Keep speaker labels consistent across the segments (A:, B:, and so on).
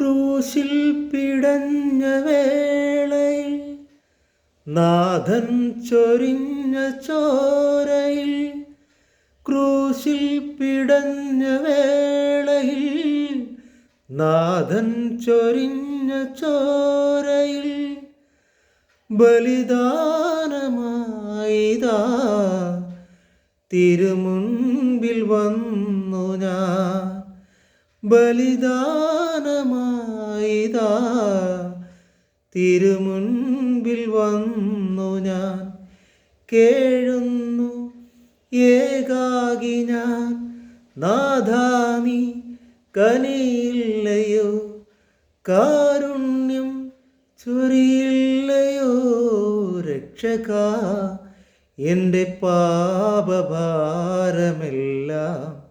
A: ക്രൂശിൽ പിടഞ്ഞ വേളയിൽ നാഥൻ ചൊരിഞ്ഞ ചോരയിൽ ക്രൂശിൽ പിടഞ്ഞ വേളയിൽ നാഥൻ ചൊരിഞ്ഞ ചോരയിൽ ബലിദാനമായിതാ തിരുമുൻപിൽ വന്നു ഞാൻ. ബലിദാനമായിതാ. തിരുമുൻപിൽ വന്നു ഞാൻ കേഴുന്നു. ഏകാകി ഞാൻ നാഥാനി കനിയില്ലയോ? കാരുണ്യം ചൊരിയില്ലയോ? രക്ഷക എന്റെ പാപഭാരമെല്ലാം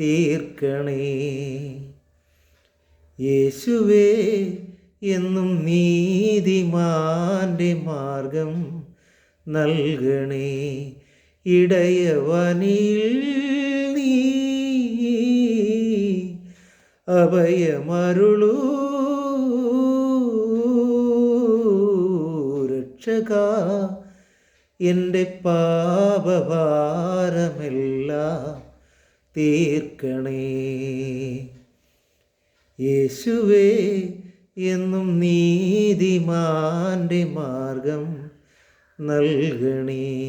A: തീർക്കണേ. യേശുവേ എന്നും നീതിമാന്റെ മാർഗം നൽകണേ. ഇടയവനിൽ നീ അഭയമരുളൂ. രക്ഷക എന്റെ പാപഭാരമെല്ലാം തീർക്കണേ. യേശുവേ എന്നും നീതിമാന്റെ മാർഗം നൽകണേ.